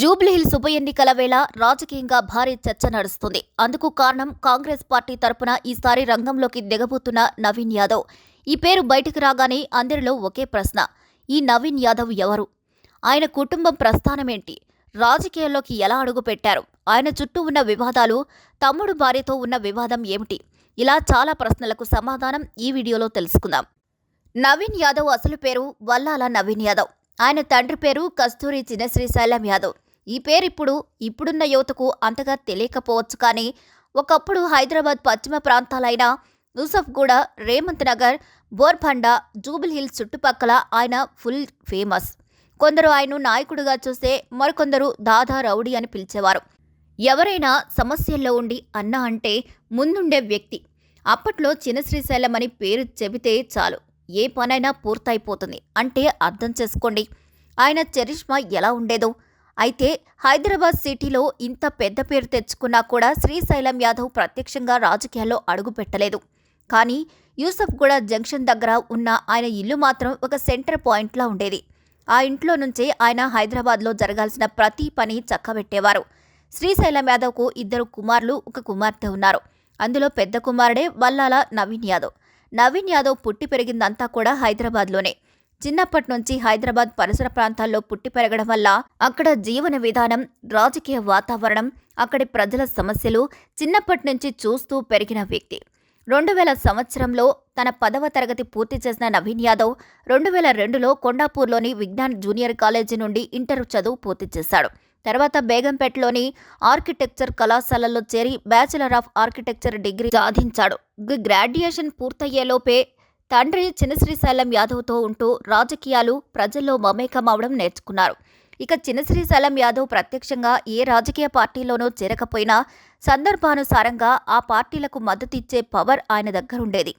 జూబ్లీహిల్స్ ఉప ఎన్నికల వేళ రాజకీయంగా భారీ చర్చ నడుస్తుంది. అందుకు కారణం కాంగ్రెస్ పార్టీ తరపున ఈసారి రంగంలోకి దిగబోతున్న నవీన్ యాదవ్. ఈ పేరు బయటకు రాగానే అందరిలో ఒకే ప్రశ్న ఈ నవీన్ యాదవ్ ఎవరు? ఆయన కుటుంబం ప్రస్థానమేంటి రాజకీయాల్లోకి ఎలా అడుగుపెట్టారు? ఆయన చుట్టూ ఉన్న వివాదాలు తమ్ముడు భార్యతో ఉన్న వివాదం ఏమిటి? ఇలా చాలా ప్రశ్నలకు సమాధానం ఈ వీడియోలో తెలుసుకుందాం. నవీన్ యాదవ్ అసలు పేరు వల్లాల నవీన్ యాదవ్. ఆయన తండ్రి పేరు కస్తూరి చిన్నశ్రీశైలం యాదవ్. ఈ పేరు ఇప్పుడు ఇప్పుడున్న యువతకు అంతగా తెలియకపోవచ్చు కానీ ఒకప్పుడు హైదరాబాద్ పశ్చిమ ప్రాంతాలైన యూసఫ్గూడ రేమంత్ నగర్ బోర్బండ జూబిల్ హిల్స్ చుట్టుపక్కల ఆయన ఫుల్ ఫేమస్. కొందరు ఆయన నాయకుడిగా చూస్తే మరికొందరు దాదా రౌడీ అని పిలిచేవారు. ఎవరైనా సమస్యల్లో ఉండి అన్న అంటే ముందుండే వ్యక్తి. అప్పట్లో చిన్న శ్రీశైలం అని పేరు చెబితే చాలు. ఏ పనైనా పూర్తయిపోతుంది. అంటే అర్థం చేసుకోండి. ఆయన చరిష్మా ఎలా ఉండేదో అయితే హైదరాబాద్ సిటీలో ఇంత పెద్ద పేరు తెచ్చుకున్నా కూడా శ్రీశైలం యాదవ్ ప్రత్యక్షంగా రాజకీయాల్లో అడుగుపెట్టలేదు కానీ యూసఫ్గూడ జంక్షన్ దగ్గర ఉన్న ఆయన ఇల్లు మాత్రం ఒక సెంటర్ పాయింట్లా ఉండేది. ఆ ఇంట్లో నుంచే ఆయన హైదరాబాద్లో జరగాల్సిన ప్రతి పని చక్కబెట్టేవారు. శ్రీశైలం యాదవ్కు ఇద్దరు కుమారులు ఒక కుమార్తె ఉన్నారు. అందులో పెద్ద కుమారుడే వల్లాల నవీన్ యాదవ్. నవీన్ యాదవ్ పుట్టి పెరిగిందంతా కూడా హైదరాబాద్లోనే. చిన్నప్పటి నుంచి హైదరాబాద్ పరిసర ప్రాంతాల్లో పుట్టి పెరగడం వల్ల అక్కడ జీవన విధానం రాజకీయ వాతావరణం అక్కడి ప్రజల సమస్యలు చిన్నప్పటి నుంచి చూస్తూ పెరిగిన వ్యక్తి. రెండు వేల సంవత్సరంలో తన పదవ తరగతి పూర్తి చేసిన నవీన్ యాదవ్ రెండు వేల రెండులో కొండాపూర్లోని విజ్ఞాన్ జూనియర్ కాలేజీ నుండి ఇంటర్ చదువు పూర్తి చేశాడు. తర్వాత బేగంపేటలోని ఆర్కిటెక్చర్ కళాశాలలో చేరి బ్యాచిలర్ ఆఫ్ ఆర్కిటెక్చర్ డిగ్రీ సాధించాడు. గ్రాడ్యుయేషన్ పూర్తయ్యేలోపే తండ్రి చిన్నశ్రీశైలం యాదవ్తో ఉంటూ రాజకీయాలు ప్రజల్లో మమేకం అవడం నేర్చుకున్నారు. ఇక చిన్నశ్రీశైలం యాదవ్ ప్రత్యక్షంగా ఏ రాజకీయ పార్టీలోనూ చేరకపోయినా సందర్భానుసారంగా ఆ పార్టీలకు మద్దతిచ్చే పవర్ ఆయన దగ్గరుండేది.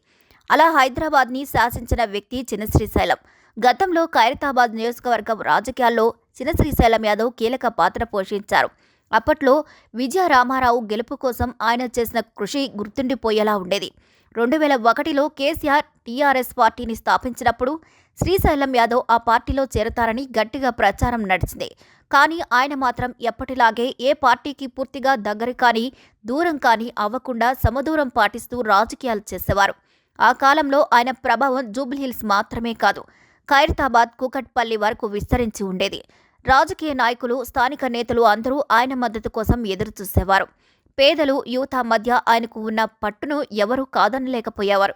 అలా హైదరాబాద్ని శాసించిన వ్యక్తి చిన్నశ్రీశైలం. గతంలో ఖైరతాబాద్ నియోజకవర్గం రాజకీయాల్లో చిన్నశ్రీశైలం యాదవ్ కీలక పాత్ర పోషించారు. అప్పట్లో విజయ రామారావు గెలుపు కోసం ఆయన చేసిన కృషి గుర్తుండిపోయేలా ఉండేది. రెండు వేల ఒకటిలో కేసీఆర్ టీఆర్ఎస్ పార్టీని స్థాపించినప్పుడు శ్రీశైలం యాదవ్ ఆ పార్టీలో చేరతారని గట్టిగా ప్రచారం నడిచింది. కానీ ఆయన మాత్రం ఎప్పటిలాగే ఏ పార్టీకి పూర్తిగా దగ్గర కానీ దూరం కానీ అవ్వకుండా సమదూరం పాటిస్తూ రాజకీయాలు చేసేవారు. ఆ కాలంలో ఆయన ప్రభావం జూబ్లీహిల్స్ మాత్రమే కాదు ఖైరతాబాద్ కూకట్పల్లి వరకు విస్తరించి ఉండేది. రాజకీయ నాయకులు స్థానిక నేతలు అందరూ ఆయన మద్దతు కోసం ఎదురుచూసేవారు. పేదలు యువత మధ్య ఆయనకు ఉన్న పట్టును ఎవరూ కాదనలేకపోయేవారు.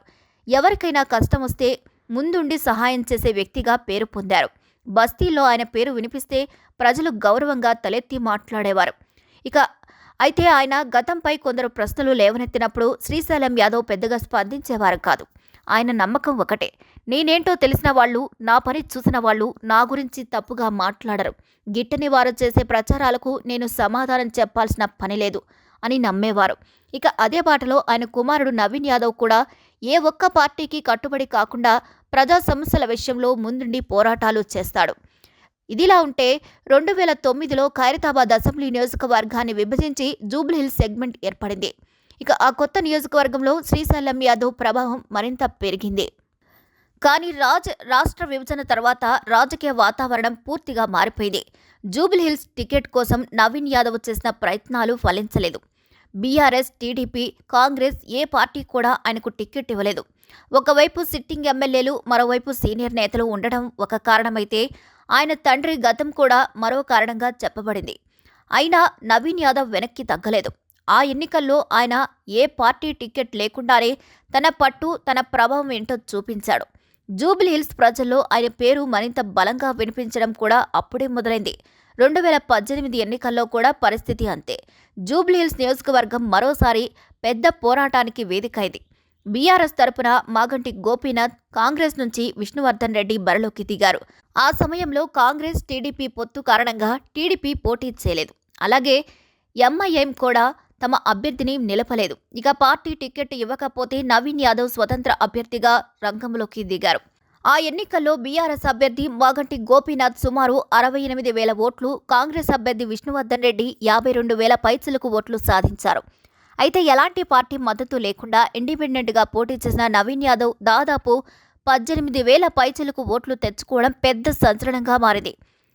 ఎవరికైనా కష్టం వస్తే ముందుండి సహాయం చేసే వ్యక్తిగా పేరు పొందారు. బస్తీల్లో ఆయన పేరు వినిపిస్తే ప్రజలు గౌరవంగా తలెత్తి మాట్లాడేవారు. ఇక అయితే ఆయన గతంపై కొందరు ప్రశ్నలు లేవనెత్తినప్పుడు శ్రీశైలం యాదవ్ పెద్దగా స్పందించేవారు కాదు. ఆయన నమ్మకం ఒకటే. నేనేంటో తెలిసిన వాళ్ళు నా పని చూసిన వాళ్ళు నా గురించి తప్పుగా మాట్లాడరు. గిట్టని వారు చేసే ప్రచారాలకు నేను సమాధానం చెప్పాల్సిన పని లేదు. అని నమ్మేవారు. ఇక అదే బాటలో ఆయన కుమారుడు నవీన్ యాదవ్ కూడా ఏ ఒక్క పార్టీకి కట్టుబడి కాకుండా ప్రజా సమస్యల విషయంలో ముందుండి పోరాటాలు చేస్తాడు. ఇదిలా ఉంటే రెండు వేల తొమ్మిదిలో ఖైరతాబాద్ అసెంబ్లీ నియోజకవర్గాన్ని విభజించి జూబ్లీహిల్స్ సెగ్మెంట్ ఏర్పడింది. ఇక ఆ కొత్త నియోజకవర్గంలో శ్రీశైలం యాదవ్ ప్రభావం మరింత పెరిగింది. కానీ రాజ్ రాష్ట్ర విభజన తర్వాత రాజకీయ వాతావరణం పూర్తిగా మారిపోయింది. జూబ్లీహిల్స్ టికెట్ కోసం నవీన్ యాదవ్ చేసిన ప్రయత్నాలు ఫలించలేదు. బీఆర్ఎస్ టీడీపీ కాంగ్రెస్ ఏ పార్టీ కూడా ఆయనకు టికెట్ ఇవ్వలేదు. ఒకవైపు సిట్టింగ్ ఎమ్మెల్యేలు మరోవైపు సీనియర్ నేతలు ఉండడం ఒక కారణమైతే ఆయన తండ్రి గతం కూడా మరో కారణంగా చెప్పబడింది. అయినా నవీన్ యాదవ్ వెనక్కి తగ్గలేదు. ఆ ఎన్నికల్లో ఆయన ఏ పార్టీ టికెట్ లేకుండానే తన పట్టు తన ప్రభావం ఏంటో చూపించాడు. జూబ్లీహిల్స్ ప్రజల్లో ఆయన పేరు మరింత బలంగా వినిపించడం కూడా అప్పుడే మొదలైంది. రెండు వేల పద్దెనిమిది ఎన్నికల్లో కూడా పరిస్థితి అంతే. జూబ్లీహిల్స్ నియోజకవర్గం మరోసారి పెద్ద పోరాటానికి వేదిక ఇది బీఆర్ఎస్ తరపున మాగంటి గోపీనాథ్ కాంగ్రెస్ నుంచి విష్ణువర్ధన్ రెడ్డి బరిలోకి దిగారు. ఆ సమయంలో కాంగ్రెస్ టీడీపీ పొత్తు కారణంగా టీడీపీ పోటీ చేయలేదు. అలాగే ఎంఐఎం కూడా తమ అభ్యర్థిని నిలపలేదు. ఇక పార్టీ టికెట్ ఇవ్వకపోతే నవీన్ యాదవ్ స్వతంత్ర అభ్యర్థిగా రంగంలోకి దిగారు. ఆ ఎన్నికల్లో బీఆర్ఎస్ అభ్యర్థి మాగంటి గోపీనాథ్ సుమారు అరవై ఎనిమిది వేల ఓట్లు కాంగ్రెస్ అభ్యర్థి విష్ణువర్ధన్ రెడ్డి యాభై రెండు వేల పైచులకు ఓట్లు సాధించారు. అయితే ఎలాంటి పార్టీ మద్దతు లేకుండా ఇండిపెండెంట్గా పోటీ చేసిన నవీన్ యాదవ్ దాదాపు పద్దెనిమిది వేల పైచలకు ఓట్లు తెచ్చుకోవడం పెద్ద సంచలనంగా మారింది.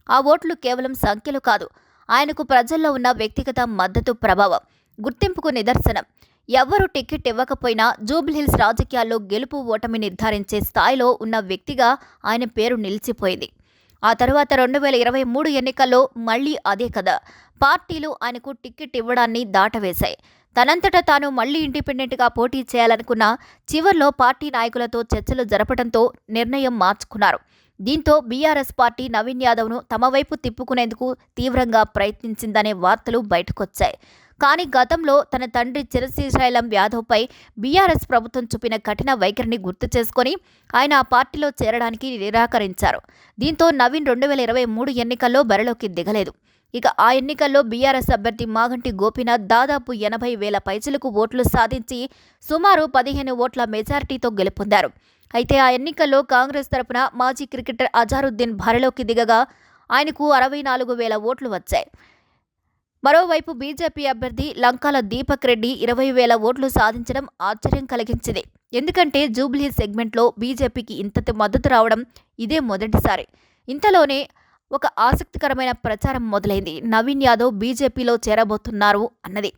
ఆ ఓట్లు కేవలం సంఖ్యలు కాదు ఆయనకు ప్రజల్లో ఉన్న వ్యక్తిగత మద్దతు ప్రభావం. గుర్తింపుకు నిదర్శనం. ఎవ్వరూ టికెట్ ఇవ్వకపోయినా జూబ్లీహిల్స్ రాజకీయాల్లో గెలుపు ఓటమి నిర్ధారించే స్థాయిలో ఉన్న వ్యక్తిగా ఆయన పేరు నిలిచిపోయింది. ఆ తర్వాత రెండు వేల ఇరవై మూడు ఎన్నికల్లో మళ్ళీ అదే కథ. పార్టీలు ఆయనకు టికెట్ ఇవ్వడాన్ని దాటవేశాయి. తనంతట తాను మళ్ళీ ఇండిపెండెంట్గా పోటీ చేయాలనుకున్న చివర్లో పార్టీ నాయకులతో చర్చలు జరపడంతో నిర్ణయం మార్చుకున్నారు. దీంతో బీఆర్ఎస్ పార్టీ నవీన్ యాదవ్ను తమ వైపు తిప్పుకునేందుకు తీవ్రంగా ప్రయత్నించిందనే వార్తలు బయటకొచ్చాయి. కానీ గతంలో తన తండ్రి చిరశ్రీశైలం యాదవ్పై బీఆర్ఎస్ ప్రభుత్వం చూపిన కఠిన వైఖరిని గుర్తు చేసుకొని ఆయన ఆ పార్టీలో చేరడానికి నిరాకరించారు. దీంతో నవీన్ రెండు వేల ఇరవై మూడు ఎన్నికల్లో బరిలోకి దిగలేదు. ఇక ఆ ఎన్నికల్లో బీఆర్ఎస్ అభ్యర్థి మాగంటి గోపీనాథ్ దాదాపు ఎనభై వేల పైసలకు ఓట్లు సాధించి సుమారు పదిహేను ఓట్ల మెజారిటీతో గెలుపొందారు. అయితే ఆ ఎన్నికల్లో కాంగ్రెస్ తరపున మాజీ క్రికెటర్ అజారుద్దీన్ బరిలోకి దిగగా ఆయనకు అరవై నాలుగు వేల ఓట్లు వచ్చాయి. మరోవైపు బీజేపీ అభ్యర్థి లంకాల దీపక్ రెడ్డి ఇరవై వేల ఓట్లు సాధించడం ఆశ్చర్యం కలిగించింది. ఎందుకంటే జూబ్లీ సెగ్మెంట్లో బీజేపీకి ఇంత మద్దతు రావడం ఇదే మొదటిసారి. ఇంతలోనే ఒక ఆసక్తికరమైన ప్రచారం మొదలైంది. నవీన్ యాదవ్ బీజేపీలో చేరబోతున్నారు అన్నది.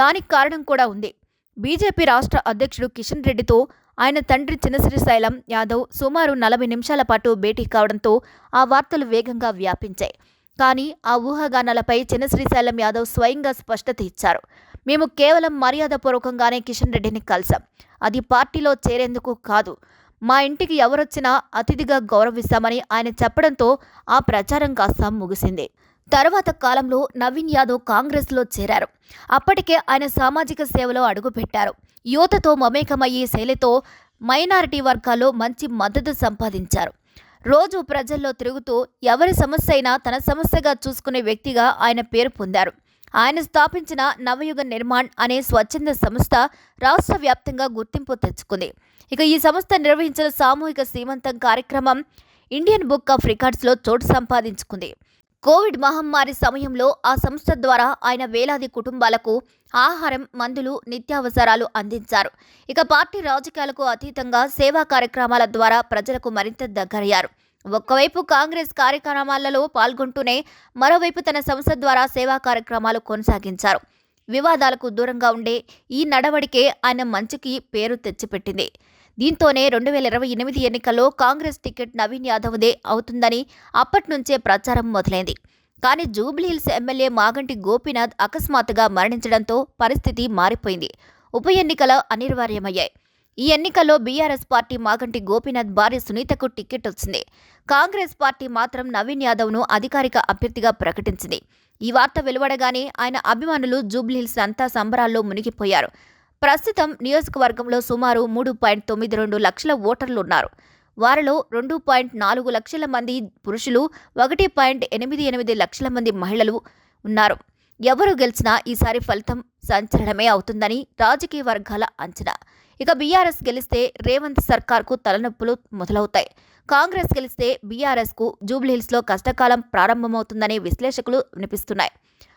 దానికి కారణం కూడా ఉంది. బీజేపీ రాష్ట్ర అధ్యక్షుడు కిషన్ రెడ్డితో ఆయన తండ్రి చిన్నశ్రీశైలం యాదవ్ సుమారు నలభై నిమిషాల పాటు భేటీ కావడంతో ఆ వార్తలు వేగంగా వ్యాపించాయి. కానీ ఆ ఊహాగానాలపై చిన్నశ్రీశైలం యాదవ్ స్వయంగా స్పష్టత ఇచ్చారు. మేము కేవలం మర్యాదపూర్వకంగానే కిషన్ రెడ్డిని కలిసాం. అది పార్టీలో చేరేందుకు కాదు. మా ఇంటికి ఎవరొచ్చినా అతిథిగా గౌరవిస్తామని ఆయన చెప్పడంతో ఆ ప్రచారం కాస్త ముగిసింది. తర్వాత కాలంలో నవీన్ యాదవ్ కాంగ్రెస్లో చేరారు. అప్పటికే ఆయన సామాజిక సేవలో అడుగుపెట్టారు. యువతతో మమేకమయ్యే శైలితో మైనారిటీ వర్గాల్లో మంచి మద్దతు సంపాదించారు. రోజు ప్రజల్లో తిరుగుతూ ఎవరి సమస్య అయినా తన సమస్యగా చూసుకునే వ్యక్తిగా ఆయన పేరు పొందారు. ఆయన స్థాపించిన నవయుగ నిర్మాణ్ అనే స్వచ్ఛంద సంస్థ రాష్ట్ర వ్యాప్తంగా గుర్తింపు తెచ్చుకుంది. ఇక ఈ సంస్థ నిర్వహించిన సామూహిక సీమంతం కార్యక్రమం ఇండియన్ బుక్ ఆఫ్ రికార్డ్స్లో చోటు సంపాదించుకుంది. కోవిడ్ మహమ్మారి సమయంలో ఆ సంస్థ ద్వారా ఆయన వేలాది కుటుంబాలకు ఆహారం మందులు నిత్యావసరాలు అందించారు. ఇక పార్టీ రాజకీయాలకు అతీతంగా సేవా కార్యక్రమాల ద్వారా ప్రజలకు మరింత దగ్గరయ్యారు. ఒకవైపు కాంగ్రెస్ కార్యక్రమాలలో పాల్గొంటూనే మరోవైపు తన సంస్థ ద్వారా సేవా కార్యక్రమాలు కొనసాగించారు. వివాదాలకు దూరంగా ఉండే ఈ నడవడికే ఆయన మంచికి పేరు తెచ్చిపెట్టింది. దీంతోనే రెండు వేల ఇరవై ఎనిమిది ఎన్నికల్లో కాంగ్రెస్ టికెట్ నవీన్ యాదవ్దే అవుతుందని అప్పటి నుంచే ప్రచారం మొదలైంది. కానీ జూబ్లీహిల్స్ ఎమ్మెల్యే మాగంటి గోపీనాథ్ అకస్మాత్తుగా మరణించడంతో పరిస్థితి మారిపోయింది. ఉప ఎన్నికలు అనివార్యమయ్యాయి. ఈ ఎన్నికల్లో బీఆర్ఎస్ పార్టీ మాగంటి గోపీనాథ్ భార్య సునీతకు టికెట్ వచ్చింది. కాంగ్రెస్ పార్టీ మాత్రం నవీన్ యాదవ్ను అధికారిక అభ్యర్థిగా ప్రకటించింది. ఈ వార్త వెలువడగానే ఆయన అభిమానులు జూబ్లీహిల్స్ అంతా సంబరాల్లో మునిగిపోయారు. ప్రస్తుతం నియోజకవర్గంలో సుమారు మూడు పాయింట్ తొమ్మిది రెండు లక్షల ఓటర్లు ఉన్నారు వారిలో రెండు పాయింట్ నాలుగు లక్షల మంది పురుషులు ఒకటి పాయింట్ ఎనిమిది ఎనిమిది లక్షల మంది మహిళలు ఉన్నారు. ఎవరు గెలిచినా ఈసారి ఫలితం సంచలనమే అవుతుందని రాజకీయ వర్గాల అంచనా. ఇక బీఆర్ఎస్ గెలిస్తే రేవంత్ సర్కార్కు తలనొప్పులు మొదలవుతాయి. కాంగ్రెస్ గెలిస్తే బీఆర్ఎస్కు జూబ్లీహిల్స్లో కష్టకాలం ప్రారంభమవుతుందనే విశ్లేషకులు వినిపిస్తున్నాయి.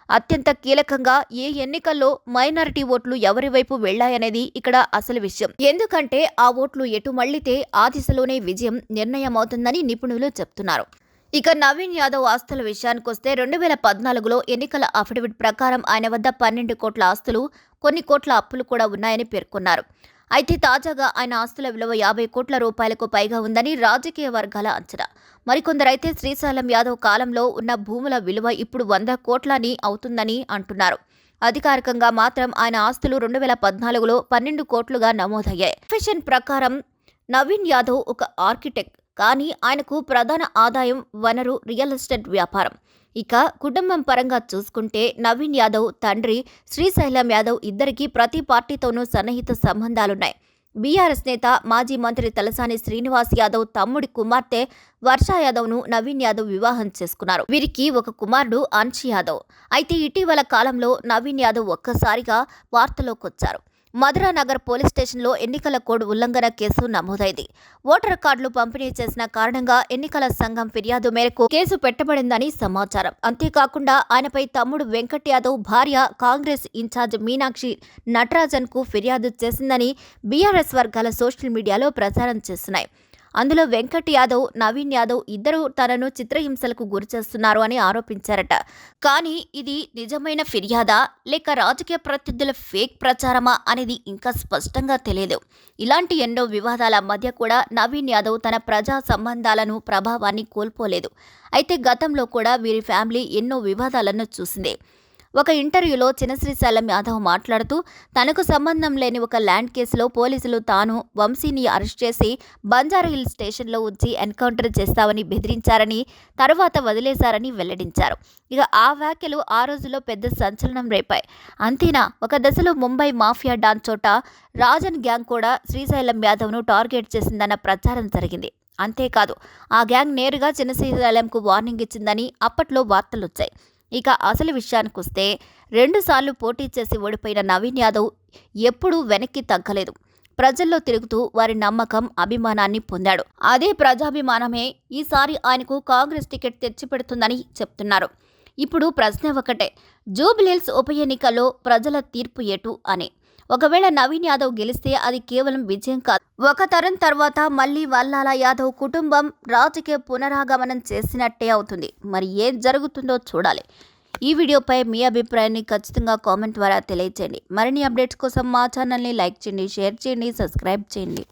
అత్యంత కీలకంగా ఏ ఎన్నికల్లో మైనారిటీ ఓట్లు ఎవరి వైపు వెళ్ళాయనేది ఇక్కడ అసలు విషయం. ఎందుకంటే ఆ ఓట్లు ఎటు మళ్ళితే ఆ దిశలోనే విజయం నిర్ణయమవుతుందని నిపుణులు చెప్తున్నారు. ఇక నవీన్ యాదవ్ ఆస్తుల విషయానికొస్తే రెండు వేల పద్నాలుగులో ఎన్నికల అఫిడవిట్ ప్రకారం ఆయన వద్ద పన్నెండు కోట్ల ఆస్తులు కొన్ని కోట్ల అప్పులు కూడా ఉన్నాయని పేర్కొన్నారు. అయితే తాజాగా ఆయన ఆస్తుల విలువ యాభై కోట్ల రూపాయలకు పైగా ఉందని రాజకీయ వర్గాల అంచనా. మరికొందరైతే శ్రీశైలం యాదవ్ కాలంలో ఉన్న భూముల విలువ ఇప్పుడు వంద కోట్లని అవుతుందని అంటున్నారు. అధికారికంగా మాత్రం ఆయన ఆస్తులు రెండు వేల పద్నాలుగులో పన్నెండు కోట్లుగా నమోదయ్యాయి. ఫిషన్ ప్రకారం నవీన్ యాదవ్ ఒక ఆర్కిటెక్ట్ కానీ ఆయనకు ప్రధాన ఆదాయం వనరు రియల్ ఎస్టేట్ వ్యాపారం. ఇక కుటుంబం పరంగా చూసుకుంటే నవీన్ యాదవ్ తండ్రి శ్రీశైలం యాదవ్ ఇద్దరికీ ప్రతి పార్టీతోనూ సన్నిహిత సంబంధాలున్నాయి. బీఆర్ఎస్ నేత మాజీ మంత్రి తలసాని శ్రీనివాస్ యాదవ్ తమ్ముడి కుమార్తె వర్ష యాదవ్ను నవీన్ యాదవ్ వివాహం చేసుకున్నారు. వీరికి ఒక కుమారుడు అన్షి యాదవ్. అయితే ఇటీవల కాలంలో నవీన్ యాదవ్ ఒక్కసారిగా వార్తలోకొచ్చారు. మధురా నగర్ పోలీస్ స్టేషన్లో ఎన్నికల కోడ్ ఉల్లంఘన కేసు నమోదైంది. ఓటర్ కార్డులు పంపిణీ చేసిన కారణంగా ఎన్నికల సంఘం ఫిర్యాదు మేరకు కేసు పెట్టబడిందని సమాచారం. అంతేకాకుండా ఆయనపై తమ్ముడు వెంకట్ యాదవ్ భార్య కాంగ్రెస్ ఇన్ఛార్జ్ మీనాక్షి నటరాజన్కు ఫిర్యాదు చేసిందని బీఆర్ఎస్ వర్గాల సోషల్ మీడియాలో ప్రచారం చేస్తున్నాయి. అందులో వెంకట్ యాదవ్ నవీన్ యాదవ్ ఇద్దరు తనను చిత్రహింసలకు గురిచేస్తున్నారు అని ఆరోపించారట. కానీ ఇది నిజమైన ఫిర్యాదా? లేక రాజకీయ ప్రత్యర్థుల ఫేక్ ప్రచారమా? అనేది ఇంకా స్పష్టంగా తెలియదు. ఇలాంటి ఎన్నో వివాదాల మధ్య కూడా నవీన్ యాదవ్ తన ప్రజా సంబంధాలను ప్రభావాన్ని కోల్పోలేదు. అయితే గతంలో కూడా వీరి ఫ్యామిలీ ఎన్నో వివాదాలను చూసింది. ఒక ఇంటర్వ్యూలో చినశ్రీశైలం యాదవ్ మాట్లాడుతూ తనకు సంబంధం లేని ఒక ల్యాండ్ కేసులో పోలీసులు తాను వంశీని అరెస్ట్ చేసి బంజారా హిల్ స్టేషన్లో ఉంచి ఎన్కౌంటర్ చేస్తామని బెదిరించారని తర్వాత వదిలేశారని వెల్లడించారు. ఇక ఆ వ్యాఖ్యలు ఆ రోజుల్లో పెద్ద సంచలనం రేపాయి. అంతేనా? ఒక దశలో ముంబై మాఫియా డాన్ చోట రాజన్ గ్యాంగ్ కూడా శ్రీశైలం యాదవ్ను టార్గెట్ చేసిందన్న ప్రచారం జరిగింది. అంతేకాదు ఆ గ్యాంగ్ నేరుగా చిన్నశ్రీశైలంకు వార్నింగ్ ఇచ్చిందని అప్పట్లో వార్తలు వచ్చాయి ఇక అసలు విషయానికి వస్తే రెండుసార్లు పోటీ చేసి ఓడిపోయిన నవీన్ యాదవ్ ఎప్పుడూ వెనక్కి తగ్గలేదు. ప్రజల్లో తిరుగుతూ వారి నమ్మకం అభిమానాన్ని పొందాడు. అదే ప్రజాభిమానమే ఈసారి ఆయనకు కాంగ్రెస్ టికెట్ తెచ్చిపెడుతుందని చెప్తున్నారు. ఇప్పుడు ప్రశ్న ఒకటే జూబ్లీల్స్ ఉప ఎన్నికల్లో ప్రజల తీర్పు ఎటు అని? ఒకవేళ నవీన్ యాదవ్ గెలిస్తే అది కేవలం విజయం కాదు. ఒక తరం తర్వాత మళ్ళీ వల్లాల యాదవ్ కుటుంబం రాజకీయ పునరాగమనం చేసినట్టే అవుతుంది. మరి ఏం జరుగుతుందో చూడాలి. ఈ వీడియోపై మీ అభిప్రాయాన్ని ఖచ్చితంగా కామెంట్ ద్వారా తెలియచేయండి. మరిన్ని అప్డేట్స్ కోసం మా ఛానల్ని లైక్ చేయండి షేర్ చేయండి సబ్స్క్రైబ్ చేయండి.